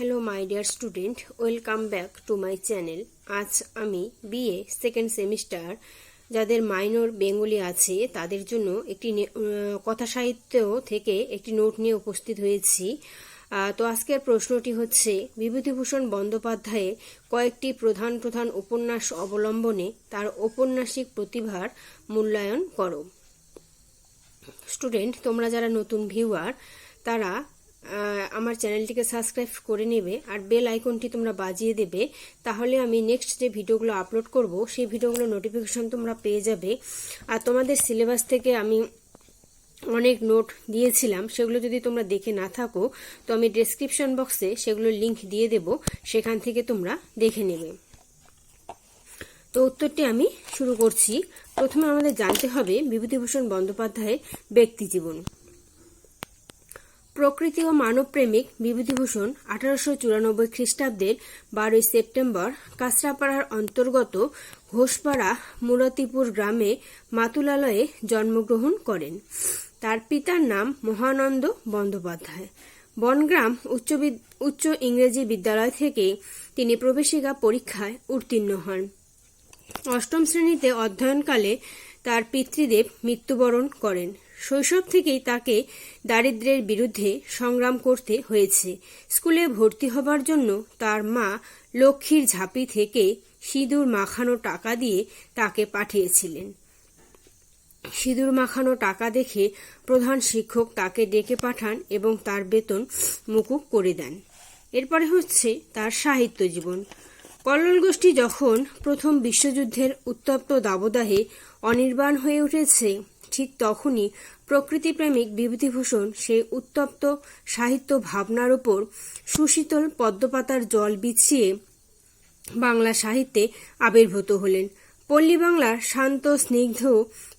Hello my dear student welcome back to my channel আজ আমি BA second semester যাদের minor Bengali আছে, তাদের জন্য একটি কথা সাহিত্য থেকে একটি নোট নিয়ে উপস্থিত হয়েছি। তো আজকের প্রশ্নটি হচ্ছে, বিভূতিভূষণ বন্দ্যোপাধ্যায়ের কয়েকটি প্রধান প্রধান উপন্যাস অবলম্বনে তার ঔপন্যাসিক প্রতিভার মূল্যায়ন করো। স্টুডেন্ট তোমরা যারা নতুন ভিউয়ার তারা আমার চ্যানেলটিকে সাবস্ক্রাইব করে নেবে আর বেল আইকনটি তোমরা বাজিয়ে দেবে, তাহলে আমি নেক্সট যে ভিডিওগুলো আপলোড করব, সেই ভিডিওগুলো নোটিফিকেশন তোমরা পেয়ে যাবে। আর তোমাদের সিলেবাস থেকে আমি অনেক নোট দিয়েছিলাম, সেগুলো যদি তোমরা দেখে না থাকো, তো আমি ডেসক্রিপশন বক্সে সেগুলো লিংক দিয়ে দেব, সেখান থেকে তোমরা দেখে নেবে। তো উত্তরটি আমি শুরু করছি। প্রথমে আমাদের জানতে হবে বিভূতিভূষণ বন্দ্যোপাধ্যায়ের ব্যক্তি জীবন। প্রকৃতি ও মানবপ্রেমিক বিভূতিভূষণ আঠারোশো চুরানব্বই খ্রিস্টাব্দের বারোই সেপ্টেম্বর কাঁচরাপাড়ার অন্তর্গত ঘোষপাড়া মুরতিপুর গ্রামে মাতুলালয়ে জন্মগ্রহণ করেন। তার পিতার নাম মহানন্দ বন্দ্যোপাধ্যায়। বনগ্রাম উচ্চ উচ্চ ইংরেজি বিদ্যালয় থেকে তিনি প্রবেশিকা পরীক্ষায় উত্তীর্ণ হন। অষ্টম শ্রেণীতে অধ্যয়নকালে তার পিতৃদেব মৃত্যুবরণ করেন। শৈশব থেকেই তাকে দারিদ্র্যের বিরুদ্ধে সংগ্রাম করতে হয়েছে। স্কুলে ভর্তি হবার জন্য তার মা লক্ষ্মীর ঝাঁপি থেকে সিঁদুর মাখানো টাকা দিয়ে তাকে পাঠিয়েছিলেন। সিঁদুর মাখানো টাকা দেখে প্রধান শিক্ষক তাকে ডেকে পাঠান এবং তার বেতন মুকুব করে দেন। এরপরে হচ্ছে তার সাহিত্য জীবন। কল্লোল গোষ্ঠী যখন প্রথম বিশ্বযুদ্ধের উত্তপ্ত দাবদাহে অনির্বাণ হয়ে উঠেছে, ঠিক তখনই প্রকৃতিপ্রেমিক বিভূতিভূষণ সেই উত্তপ্ত সাহিত্য ভাবনার উপর সুশীতল পদ্মপাতার জল বিছিয়ে বাংলা সাহিত্যে আবির্ভূত হলেন। পল্লী বাংলার শান্ত, স্নিগ্ধ,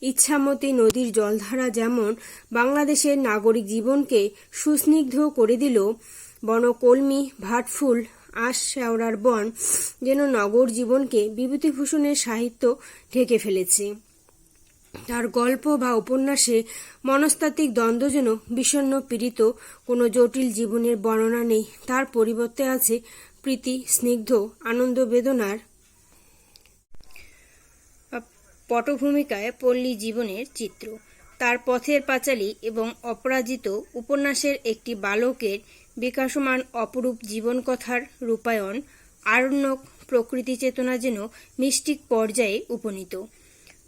ইচ্ছামতী নদীর জলধারা যেমন বাংলাদেশের নাগরিক জীবনকে সুস্নিগ্ধ করে দিল, বনকলমি, ভাটফুল আশ শেওড়ার বন, যেন নগর জীবনকে বিভূতিভূষণের সাহিত্য ঢেকে ফেলেছে। তার গল্প বা উপন্যাসে মনস্তাত্ত্বিক দ্বন্দ্ব যেন বিষণ্ণ পীড়িত, কোনো জটিল জীবনের বর্ণনা নেই। তার পরিবর্তে আছে প্রীতি, স্নিগ্ধ, আনন্দ বেদনার পটভূমিকায় পল্লী জীবনের চিত্র। তার পথের পাঁচালী এবং অপরাজিত উপন্যাসের একটি বালকের বিকাশমান অপরূপ জীবনকথার রূপায়ণ, আরণ্যক প্রকৃতি চেতনা যেন মিষ্টিক পর্যায়ে উপনীত।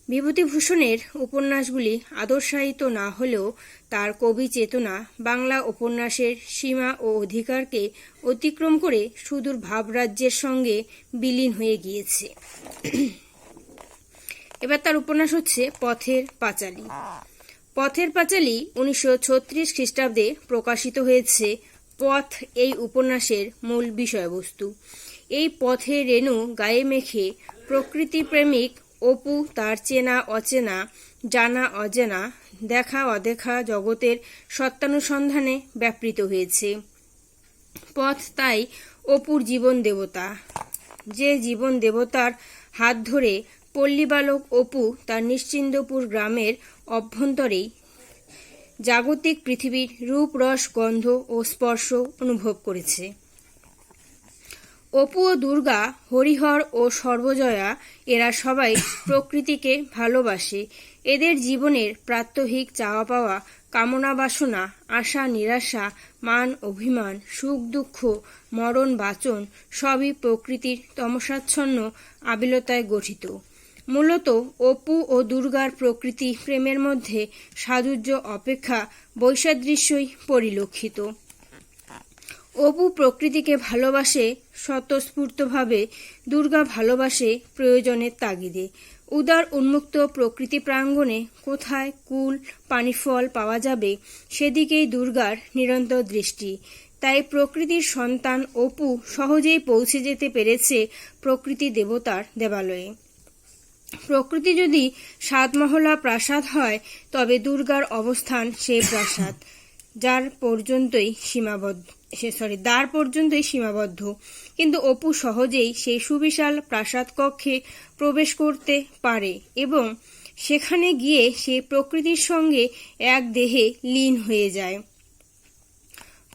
বিভূতিভূষণের উপন্যাসগুলি আদর্শায়িত না হলেও তার কবি চেতনা বাংলা উপন্যাসের সীমা ও অধিকারকে অতিক্রম করে সুদূর ভাবরাজ্যের সঙ্গে বিলীন হয়ে গিয়েছে। এবার তার উপন্যাস হচ্ছে পথের পাঁচালী। পথের পাঁচালী উনিশশো ছত্রিশ খ্রিস্টাব্দে প্রকাশিত হয়েছে পথ এই উপন্যাসের মূল বিষয়বস্তু। এই পথে রেণু গায়ে মেখে প্রকৃতিপ্রেমিক অপু তার চেনা অচেনা, জানা অজানা, দেখা অদেখা জগতের সত্যানুসন্ধানে ব্যাপৃত হয়েছে। পথ তাই অপুর জীবন দেবতা। যে জীবন দেবতার হাত ধরে পল্লীবালক অপু তার নিশ্চিন্দপুর গ্রামের অভ্যন্তরেই জাগতিক পৃথিবীর রূপ, রস, গন্ধ ও স্পর্শ অনুভব করেছে। অপু ও দুর্গা, হরিহর ও সর্বজয়া, এরা সবাই প্রকৃতিকে ভালোবাসে। এদের জীবনের প্রাত্যহিক চাওয়া পাওয়া কামনা, বাসনা, আশা, নিরাশা, মান, অভিমান, সুখ, দুঃখ, মরণ, বাচন সবই প্রকৃতির তমসাচ্ছন্ন আবিলতায় গঠিত। মূলত অপু ও দুর্গার প্রকৃতি প্রেমের মধ্যে সাজুজ্য অপেক্ষা বৈসাদৃশ্যই পরিলক্ষিত। অপু প্রকৃতিকে ভালোবাসে, স্বতঃস্ফূর্তভাবে দুর্গা ভালোবাসে প্রয়োজনের তাগিদে। উদার উন্মুক্ত প্রকৃতি প্রাঙ্গণে কোথায় কুল, পানিফল পাওয়া যাবে সেদিকেই দুর্গার নিরন্তর দৃষ্টি। তাই প্রকৃতির সন্তান অপু সহজেই পৌঁছে যেতে পেরেছে প্রকৃতি দেবতার দেবালয়ে। প্রকৃতি যদি সাতমহলা প্রাসাদ হয়, তবে দুর্গার অবস্থান সে প্রাসাদ। যার পর্যন্তই সীমাবদ্ধ, সে সরি দ্বার পর্যন্তই সীমাবদ্ধ। কিন্তু অপু সহজেই সেই সুবিশাল প্রাসাদ কক্ষে প্রবেশ করতে পারে এবং সেখানে গিয়ে সে প্রকৃতির সঙ্গে এক দেহে লীন হয়ে যায়।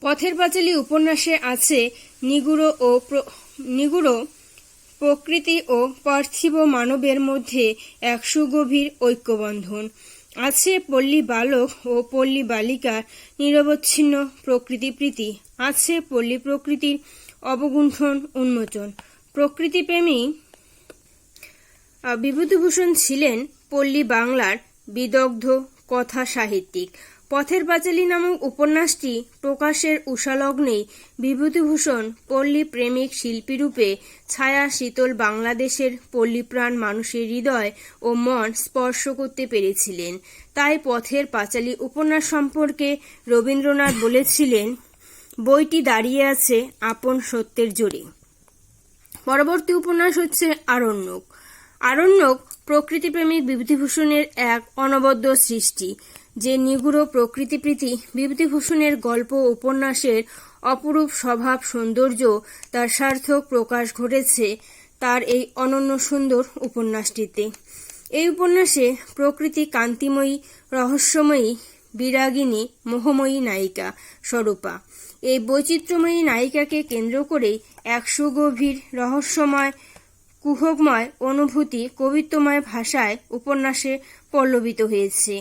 পথের পাঁচালী উপন্যাসে আছে নিগুড়ো ও নিগুড়ো প্রকৃতি ও পার্থিব মানবের মধ্যে এক সুগভীর ঐক্যবন্ধন। আছে পল্লী বালক ও পল্লী বালিকার নিরবচ্ছিন্ন প্রকৃতি প্রীতি। আছে পল্লী প্রকৃতির অবগুণ্ঠন উন্মোচন। প্রকৃতিপ্রেমী বিভূতিভূষণ ছিলেন পল্লী বাংলার বিদগ্ধ কথা সাহিত্যিক পথের পাঁচালী নামক উপন্যাসটি প্রকাশের উষালগ্নেই বিভূতিভূষণ পল্লী প্রেমিক শিল্পীরূপে ছায়া শীতল বাংলাদেশের পল্লীপ্রাণ মানুষের হৃদয় ও মন স্পর্শ করতে পেরেছিলেন। তাই পথের পাঁচালী উপন্যাস সম্পর্কে রবীন্দ্রনাথ বলেছিলেন, বইটি দাঁড়িয়ে আছে আপন সত্যের জোরে। পরবর্তী উপন্যাস হচ্ছে আরণ্যক। আরণ্যক প্রকৃতিপ্রেমিক বিভূতিভূষণের এক অনবদ্য সৃষ্টি। যে নিগুড় প্রকৃতিপ্রীতি বিভূতিভূষণের গল্প উপন্যাসের অপরূপ স্বভাব সৌন্দর্য তার সার্থক প্রকাশ ঘটেছে তার এই অনন্য সুন্দর উপন্যাসটিতে। এই উপন্যাসে প্রকৃতি কান্তিময়ী রহস্যময়ী, বিরাগিনী, মোহময়ী নায়িকা স্বরূপা। এই বৈচিত্র্যময়ী নায়িকাকে কেন্দ্র করেই এক সুগভীর, রহস্যময়, কুহকময় অনুভূতি কবিত্বময় ভাষায় উপন্যাসে পল্লবিত হয়েছে।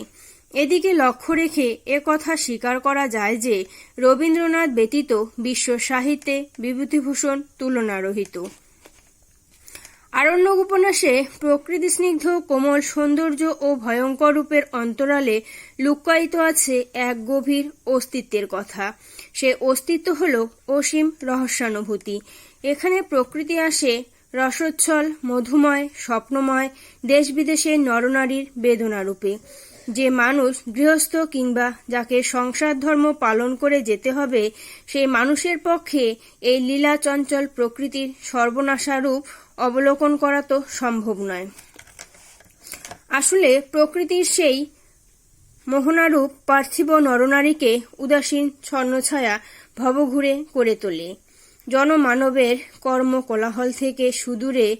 এদিকে লক্ষ্য রেখে এ কথা স্বীকার করা যায় যে রবীন্দ্রনাথ ব্যতীত বিশ্ব সাহিত্যে বিভূতিভূষণ তুলনারহিত। আরণ্যক উপন্যাসে প্রকৃতি স্নিগ্ধ, কোমল সৌন্দর্য ও ভয়ঙ্কর রূপের অন্তরালে লুক্কায়িত আছে এক গভীর অস্তিত্বের কথা। সে অস্তিত্ব হল অসীম রহস্যানুভূতি। এখানে প্রকৃতি আসে রসচ্ছল, মধুময়, স্বপ্নময়, দেশ বিদেশের নরনারীর বেদনারূপে। যে মানুষ গৃহস্থ কিংবা যাকে সংসার ধর্ম পালন করে যেতে হবে সেই মানুষের পক্ষে এই লীলা চঞ্চল প্রকৃতির সর্বনাশারূপ অবলোকন করা তো সম্ভব নয়। আসলে প্রকৃতির সেই মোহনারূপ পার্থিব নরনারীকে উদাসীন ছন্নছায়া ভবঘুরে করে তোলে। জনমানবের কর্ম কোলাহল থেকে সুদূরে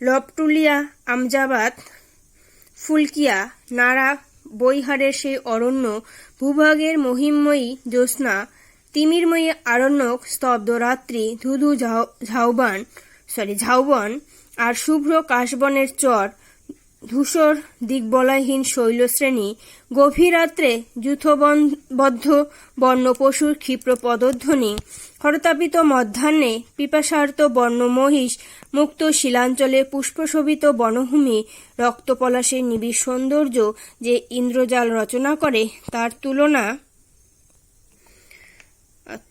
লপটুলিয়া আমজাবাদ ফুলকিয়া নাড়া বৈহারের সেই অরণ্য, ভূভাগের মহিমময়ী জ্যোৎস্না, তিমিরময়ী আরণ্যক স্তব্ধ রাত্রি, ধুধু ঝাউ ঝাউবান সরি ঝাউবন, আর শুভ্র কাশবনের চর ধূসর দিগ্বলয়হীন শৈলশ্রেণী গভীর রাত্রে যূথবদ্ধ বন্য পশুর ক্ষিপ্র পদধ্বনি, হরতাপিত মধ্যাহ্নে পিপাসার্ত বন্য মহিষ মুক্ত শিলাঞ্চলে পুষ্পশোভিত বনভূমি রক্তপলাশের নিবিড় সৌন্দর্য যে ইন্দ্রজাল রচনা করে তার তুলনা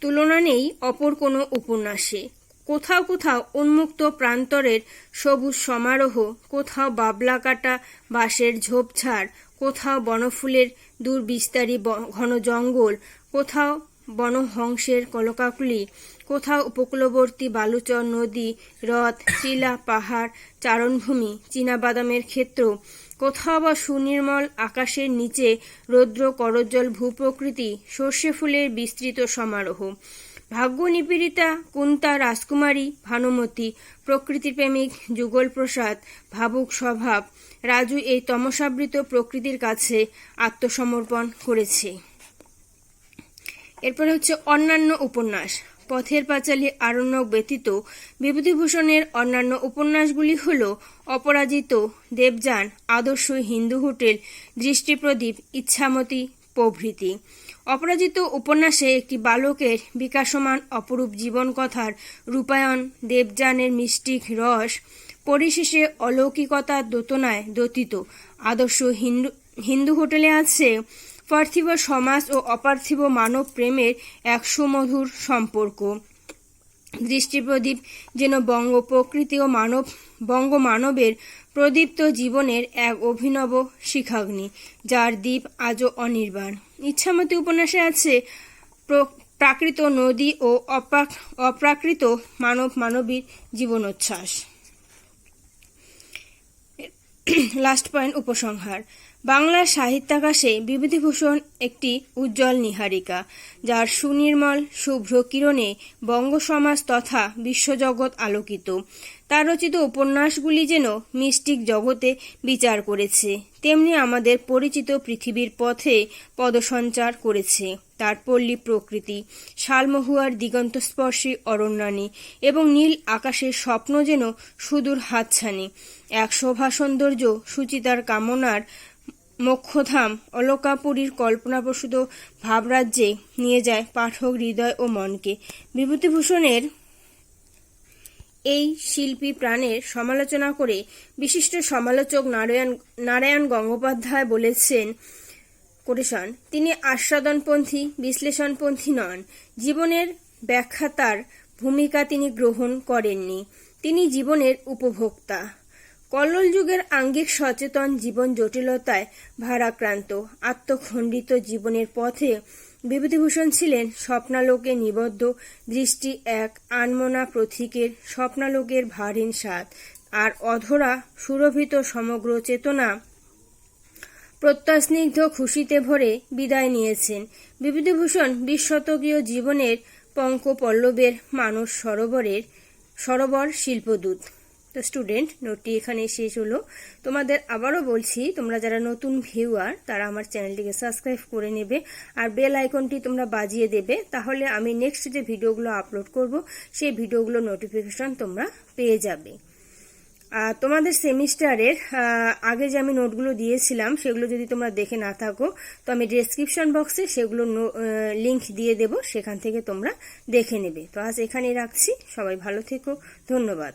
তুলনা নেই অপর কোনো উপন্যাসে। কোথাও কোথাও উন্মুক্ত প্রান্তরের সবুজ সমারোহ, কোথাও বাবলা কাটা বাঁশের ঝোপঝাড়, কোথাও বনফুলের দূর বিস্তারী ব- ঘন জঙ্গল, কোথাও বনহংসের কলকাকুলি, কোথাও উপকূলবর্তী বালুচর নদী, হ্রদ টিলা পাহাড়, চারণভূমি, চীনাবাদামের ক্ষেত্র, কোথাও বা সুনির্মল আকাশের নিচে রৌদ্র করজ্জ্বল ভূপ্রকৃতি, সর্ষে ফুলের বিস্তৃত সমারোহ। ভাগ্য নিপীড়িতা কুন্তা, রাজকুমারী, ভানুমতি, প্রকৃতিপ্রেমিক যুগল প্রসাদ ভাবুক স্বভাব, রাজু এই তমসাবৃত প্রকৃতির কাছে আত্মসমর্পণ করেছে। এরপরে হচ্ছে অন্যান্য উপন্যাস। পথের পাঁচালী আরণ্যক ব্যতীত বিভূতিভূষণের অন্যান্য উপন্যাসগুলি হল অপরাজিত, দেবযান, আদর্শ হিন্দু হোটেল, দৃষ্টিপ্রদীপ, ইচ্ছামতি প্রভৃতি। অপরাজিত উপন্যাসে একটি বালকের বিকাশমান অপরূপ জীবনকথার রূপায়ণ, দেবযানের মিষ্টিক রস, পরিশেষে অলৌকিকতার দোতনায় দতিত। আদর্শ হিন্দু হিন্দু হোটেলে আছে পার্থিব সমাজ ও অপার্থিব মানব প্রেমের এক সুমধুর সম্পর্ক। দৃষ্টিপ্রদীপ যেন বঙ্গ প্রকৃতি ও মানব বঙ্গ মানবের প্রদীপ্ত জীবনের এক অভিনব শিখাগ্নি, যার দ্বীপ আজও অনির্বাণ। ইচ্ছামতি উপন্যাসে আছে, প্র- প্রাকৃত নদী ও অপ্রাক- অপ্রাকৃত মানব মানবীর জীবনোচ্ছ্বাস লাস্ট পয়েন্ট উপসংহার। বাংলার সাহিত্যাকাশে বিভূতিভূষণ একটি উজ্জ্বল নিহারিকা, যার সুনির্মল, শুভ্র কিরণে বঙ্গ সমাজ তথা বিশ্বজগৎ আলোকিত। তার রচিত উপন্যাসগুলি যেন মিষ্টিক জগতে বিচার করেছে, তেমনি আমাদের পরিচিত পৃথিবীর পথে পদসঞ্চার করেছে। তার পল্লী প্রকৃতি, শালমহুয়ার দিগন্তস্পর্শী অরণ্যানী এবং নীল আকাশের স্বপ্ন যেন সুদূর হাতছানি। এক শোভা সৌন্দর্য সুচিতার কামনার মোক্ষধাম অলকাপুরীর কল্পনাপ্রসূত ভাবরাজ্যে নিয়ে যায় পাঠক হৃদয় ও মনকে। বিভূতিভূষণের এই শিল্পী প্রাণের সমালোচনা করে বিশিষ্ট সমালোচক নারায়ণ নারায়ণ গঙ্গোপাধ্যায় বলেছেন, কোটেশন, তিনি আস্বাদনপন্থী, বিশ্লেষণপন্থী নন। জীবনের ব্যাখ্যা তার ভূমিকা তিনি গ্রহণ করেননি। তিনি জীবনের উপভোক্তা। কল্লোল যুগের আঙ্গিক সচেতন জীবন জটিলতায় ভারাক্রান্ত, আত্মখণ্ডিত জীবনের পথে বিভূতিভূষণ ছিলেন স্বপ্নালোকে নিবদ্ধ, দৃষ্টি এক, আনমনা প্রতীকের স্বপ্নালোকের ভারীন স্বাদ। আর অধরা, সুরভিত সমগ্র চেতনা প্রত্যস্নিগ্ধ খুশিতে ভরে বিদায় নিয়েছেন। বিভূতিভূষণ বিশ শতকীয় জীবনের পঙ্কপল্লবের মানস সরোবরের সরোবর শিল্পদূত। তো স্টুডেন্ট নোটটি এখানে শেষ হলো। তোমাদের আবারও বলছি, তোমরা যারা নতুন ভিউয়ার তারা আমার চ্যানেলটিকে সাবস্ক্রাইব করে নেবে আর বেল আইকনটি তোমরা বাজিয়ে দেবে। তাহলে আমি নেক্সট যে ভিডিওগুলো আপলোড করব, সেই ভিডিওগুলো নোটিফিকেশন তোমরা পেয়ে যাবে। আর তোমাদের সেমিস্টারের আগে যে আমি নোটগুলো দিয়েছিলাম, সেগুলো যদি তোমরা দেখে না থাকো, তো আমি ডেসক্রিপশন বক্সে সেগুলো লিংক দিয়ে দেব, সেখান থেকে তোমরা দেখে নেবে। তো আজ এখানেই রাখছি। সবাই ভালো থেকো। ধন্যবাদ।